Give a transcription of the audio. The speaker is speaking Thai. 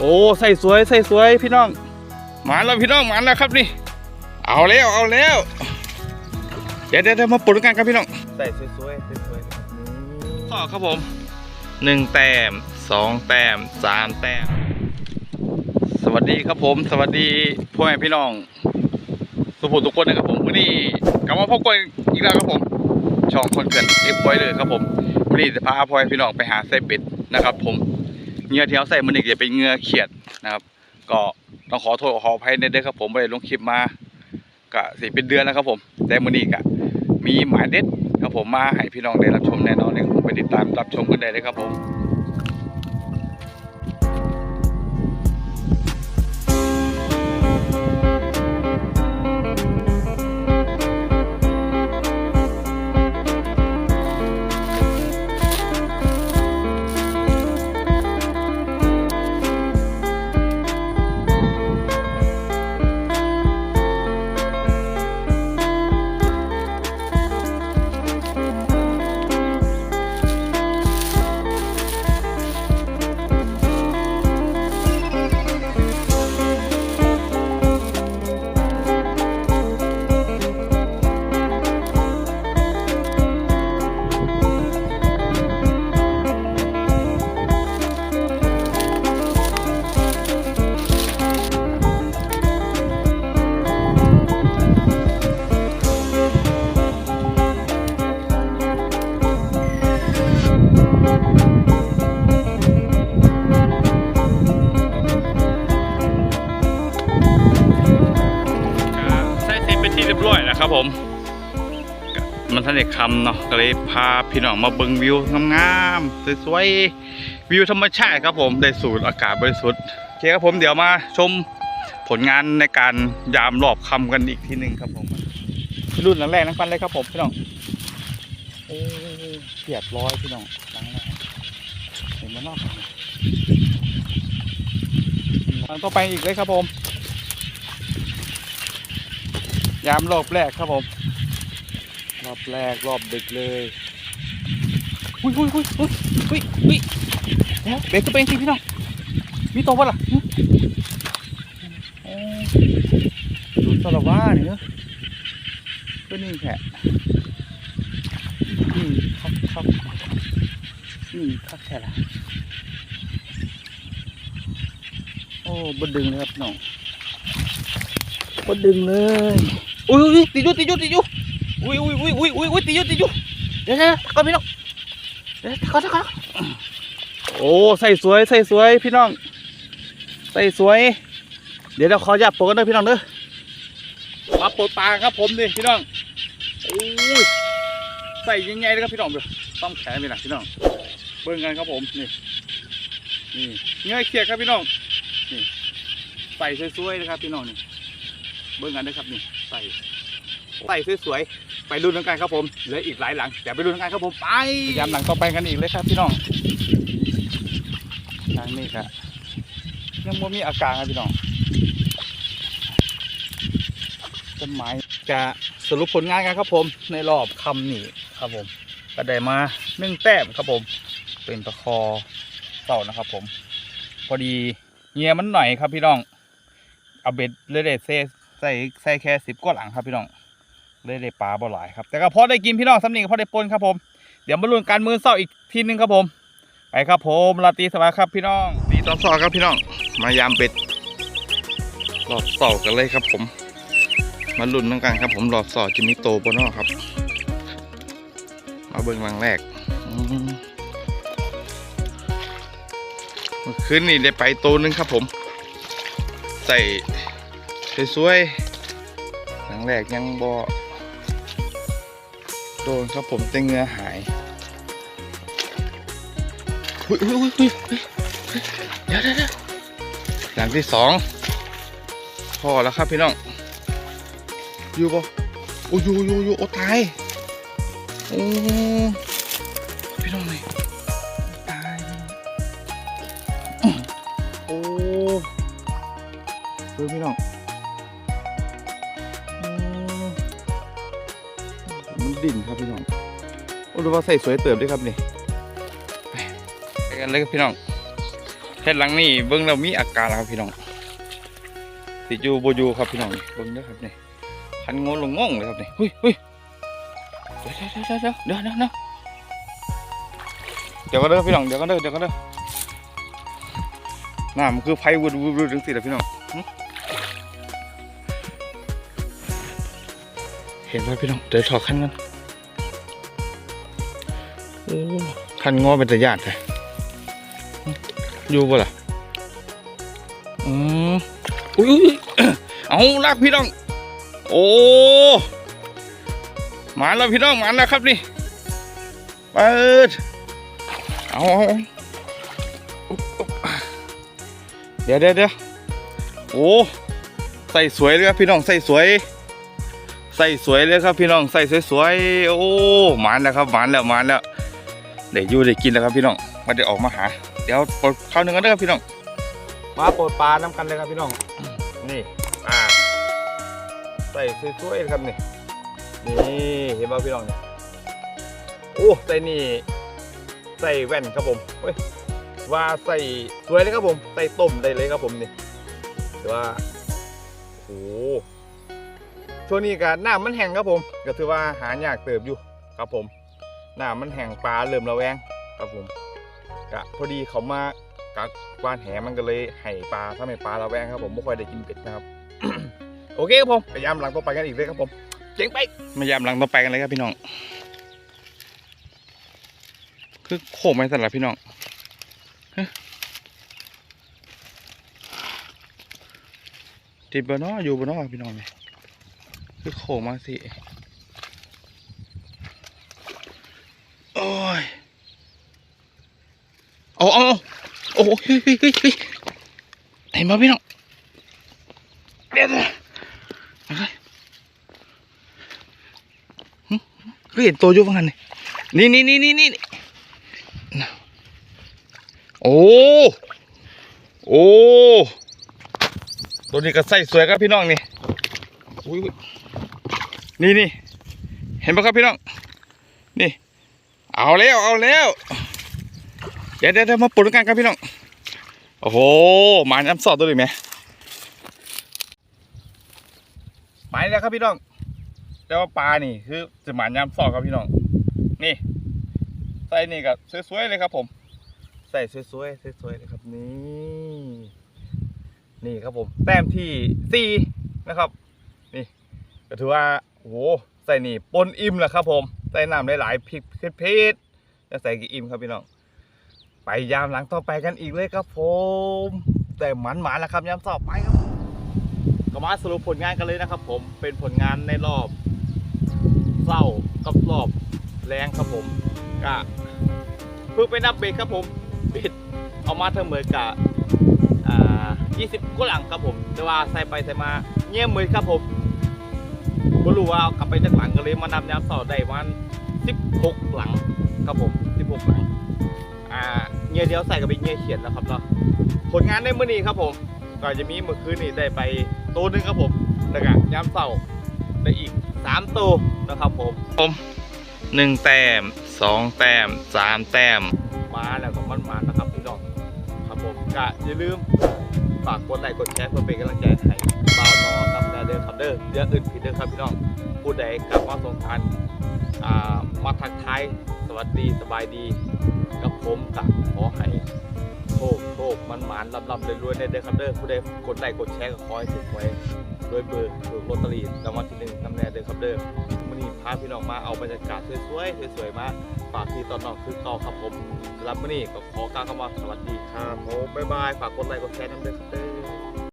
โอ้ใส่สวยใส่สวยพี่น้องหมาแล้วพี่น้องหมาแล้วครับนี่ เอาแล้วเอาแล้วเดี๋ยวเดี๋ยวเดี๋ยวมาปลดกันครับพี่น้องใส่สวยๆสวยต่อครับผมหนึ่งแต้มสองแต้มสามแต้มสวัสดีครับผม สวัสดีพ่อแม่พี่น้องสุภูทุกคนนะครับผมวันนี้กลับมาพบกันอีกแล้วครับผมช่องคนเกินเอฟไว้เลยครับผมวันนี้จะพาพ่อแม่พี่น้องไปหาไส้เป็ดนะครับผม เงื่อที่เขาใส่มันอีกจะเป็นเงือเขียดนะครับ ก็ต้องขอโทษขออภัยในเด้อครับผมไปลงคลิปมากะสิเป็นเดือนแล้วครับผมแต่มันอีกกะมีหมายเด็ดครับผมมาให้พี่น้องได้รับชมแน่นอนเลยผมไปติดตามรับชมกันได้เลยครับผม ผมมันทันเด็กคำเนาะก็เลยพาพี่น้องมาเบิ่งวิวงามๆสวยๆวิวธรรมชาติครับผมได้สูดอากาศบริสุทธิ์โอเคครับผมเดี๋ยวมาชมผลงานในการยามรอบคำกันอีกทีหนึ่งครับผมรุ่นหลังแรกนั่งฟันเลยครับผมพี่น้องโอ้เรียบร้อยพี่น้องหลังแรกเห็นมันนอกหลังต่อไปอีกเลยครับผม ยามรอบแรกครับผม รอบแรกรอบดึกเลยอุ้ยอุ้ยอุ้ยอุ้ยอุ้ยอุ้ยเดี๋ยวเบรกก็เป็นจริงพี่น้องมีตัวปะล่ะโอ้ดูสารว่านี่เนอะก็นี่แค่อืมครับครับอืมครับแค่ละโอ้บดดึงเลยครับน้องบดดึงเลย อุ้ยอุ้ยติดอยู่ติดอยู่ติดอยู่อุ้ยอุ้ยอุ้ยอุ้ยอุ้ยอุ้ยติดอยู่ติดอยู่เดี๋ยวเดี๋ยวตะกอนพี่น้องเดี๋ยวตะกอนตะกอนโอ้ใส่สวยใส่สวยพี่น้องใส่สวย เดี๋ยวเราขอหยับปกกันด้วยพี่น้องเด้อมาปลดปลาครับผมนี่พี่น้องโอ้ยใส่ยังไงเลยครับพี่น้องเด้อต้องแขนไปหนักพี่น้องเบิ่งกันครับผมนี่นี่เงยเขียดครับพี่น้องนี่ใส่สวยๆนะครับพี่น้องนี่เบิ่งกันนะครับนี่ ใส่ใส่สวยๆไปรุ่นกันครับผมเหลืออีกหลายหลังเดี๋ยวไปรุ่นกันครับผมไปพยายามหลังต่อไปกันอีกเลยครับพี่น้องทางนี้ครับยังไม่มีอาการครับพี่น้องต้นไม้จะสรุปผลงานกันครับผม ในรอบคำนี่ครับผมก็ได้มาหนึ่งแต้มครับผม เป็นตะคอเต่านะครับผม พอดีเงียมันหน่อยครับพี่น้องเอาเบ็ดเลยได้เซ ใส่ใส่แค่สิบก็หลังครับพี่น้องเลยได้ปลาบ่หลายครับแต่ก็พอได้กินพี่น้องสำเนียงก็พอได้ปนครับผมเดี๋ยวมาลุ้นการมือเศร้าอีกทีนึงครับผมไปครับผมลาตีสวัสดิ์ครับพี่น้องตีตอนสอครับพี่น้อง มายามเบ็ดรอบสอกันเลยครับผม มาลุ้นน้งกันครับผมรอบสอจะมีโตบนนอกครับ มาเบิ่งรังแรกคืนนี้ได้ไปโตวหนึงครับผม ใส่ สวยๆหลังแรกยังบอโดนครับผมแต่เงือหายอุ้ยอุ้ยอุ้ยอุ้ยอยเดี๋ยวเดี๋ยวหลังที่สองพอแล้วครับพี่น้อง อยู่ปะโอ้ยอยู่อยู่อยู่โอ้ตายโอ้พี่น้องเลยตายพี่น้องโอ้ดูพี่น้อง ดินครับพี่น้องโอ้ดูว่าใส่สวยเติบด้วยครับนี่ไปกันเลยครับพี่น้องเฮ็ดหลังนี่เบิ่งแล้วมีอาการแล้วครับพี่น้องติดอยู่บ่อยู่ครับพี่น้องเบิ่งเด้อครับนี่คันงงลงงงเลยครับนี่เฮ้ยเฮ้ยเดี๋ยวเดี๋ยวเดี๋ยวเดี๋ยวเดี๋ยวเดี๋ยวเดี๋ยวก็เด้อพี่น้องเดี๋ยวก็เด้อเดี๋ยวก็เด้อน้ำมันคือไฟวุดวุดวุดจังซี่แหละพี่น้องเห็นไหมพี่น้องเดี๋ยวถอดคันกัน โอ้คันงอเป็นตะยานแท้อยู่บ่ล่ะอืมอุ้ยเอาลากพี่น้อง โอ้มาแล้วพี่น้องมาแล้วครับนี่เปิดเอาเอาเดี๋ยวเดี๋ยวเดี๋ยวโอ้ใส่สวยเลยครับพี่น้องใส่สวย ใส่สวยเลยครับพี่น้องใส่สวยๆโอ้หมานแล้วครับหมานแล้วหมานแล้ว เดี๋ยวอยู่ได้กินแล้วครับพี่น้องมาได้ออกมาหา เดี๋ยวปลดข้าวหนึ่งกันเด้อครับพี่น้องมาปลดปลาน้ำกันเลยครับพี่น้อง นี่อ่าใส่สวยๆครับนี่นี่เห็นป่าพี่น้องนี่โอ้ใส่นี่ใส่แว่นครับผมเฮ้ยว่าใส่สวยเลยครับผมใส่ต้มได้เลยครับผมนี่แต่ว่าโอ้ช่วงนี้ก็น้ำมันแห้งครับผม ก็ถือว่าหายากเติบอยู่ครับผม น้ำมันแห้งปลาเริ่มระแวงครับผมกะพอดีเขามากักวานแหมันก็เลยให้ปลาถ้าไม่ปลาระแวงครับผมไม่ค่อยได้กินเป็ดนะครับ โอเคครับผมพยายามหลังต่อไปกันอีกเลยครับผมเจ๋งไปพยายามหลังต่อไปกันเลยครับพี่น้อง คือโค้งไปสั่นละพี่น้องติดบนนออยู่บนนอพี่น้องเลยคือโค้งมาสิ โอ้ยเอาเอาโอ้โหเฮ้ยเฮ้ยเฮ้ยเฮ้ยเห็นไหมพี่น้องเดี๋ยวเดี๋ยวอะไรหึเฮ้ยเห็นตัวอยู่ฟังกันนี่นี่นี่นี่นี่นี่โอ้โอ้ตัวนี้ก็ใส่สวยครับพี่น้องนี่อุ้ยนี่นี่เห็นปะครับพี่น้องนี่ เอาแล้วเอาแล้วเดี๋ยวเดี๋ยวมาปลุกกันครับพี่น้องโอ้โหหมาน้ำสอดตัวหนึ่งไหมหมายแล้วครับพี่น้องแต่ว่าปลานี่คือจะหมานยำสอดครับพี่น้องนี่ใส่นี่กับสวยๆเลยครับ ผม ใส่สวยๆสวยๆเลยครับนี่นี่ครับผม แต้มที่สี่นะครับ นี่ก็ถือว่าโอ้โหใส่นี่ปนอิ่มแหละครับผม ใส่น้ำหลายๆพริกเผ็ดๆจะใส่กี่อิ่มครับพี่น้องไปยามหลังต่อไปกันอีกเลยครับผมแต่หมันหมาแล้วครับยามต่อไปครับก็มาสรุปผลงานกันเลยนะครับ ผมเป็นผลงานในรอบเศร้ากับรอบแรงครับผมก็เพิ่งไปนับเบรกครับผมเบ็ดเอามาเทั้งเหมือนกับอ่า20กุหลังครับผมแต่ว่าใส่ไปใส่มาเงียบมือครับผมไม่รู้ว่าเอากลับไปจากหลังกันเลยมานำยามต่อได้วัน 16 หลังครับผม 16 หลังอ่าเงียเดียวใส่กับเป็นเงียเขียนแล้วครับเนาะผลงานในมื้อนี้ครับผมก็จะมีเมื่อคืนนี้ได้ไปตัวหนึงครับผมแล้วก็ยามเสาร์ได้อีกสามตัวนะครับผมผมหนึ่งแต้มสองแต้มสามแต้มมาแล้วก็มันมานะครับพี่น้องครับผมก็อย่าลืมฝากกดไลค์กดแชร์เพื่อเป็นกำลังใจให้บ่าวนอครับแเด้อครับเด้อเดี๋ยวอื่นผิดเด้อครับพี่น้องผู้ใดกลับมาสงกรารอ่า มาทักทายสวัสดีสบายดี กับผมกับขอให้โชคโชคมันหมานลำลำรวยๆในเด้อครับเด้อผู้ใดกดไลค์กดแชร์ก็ขอให้ถูกไว้ด้วยเบอร์ถูกลอตเตอรี่รางวัลที่หนึ่งนำแน่เด้อครับเด้อมื่อนี้พาพี่น้องมาเอาบรรยากาศสวยๆสวยๆมาฝากที่ตอนน้อกคือเก่าครับผมรับมื่อนี้ก็ขอกล่าวคำว่าสวัสดีครับผมบ๊ายบายฝากกดไลค์กดแชร์นำเด้อครับเด้อ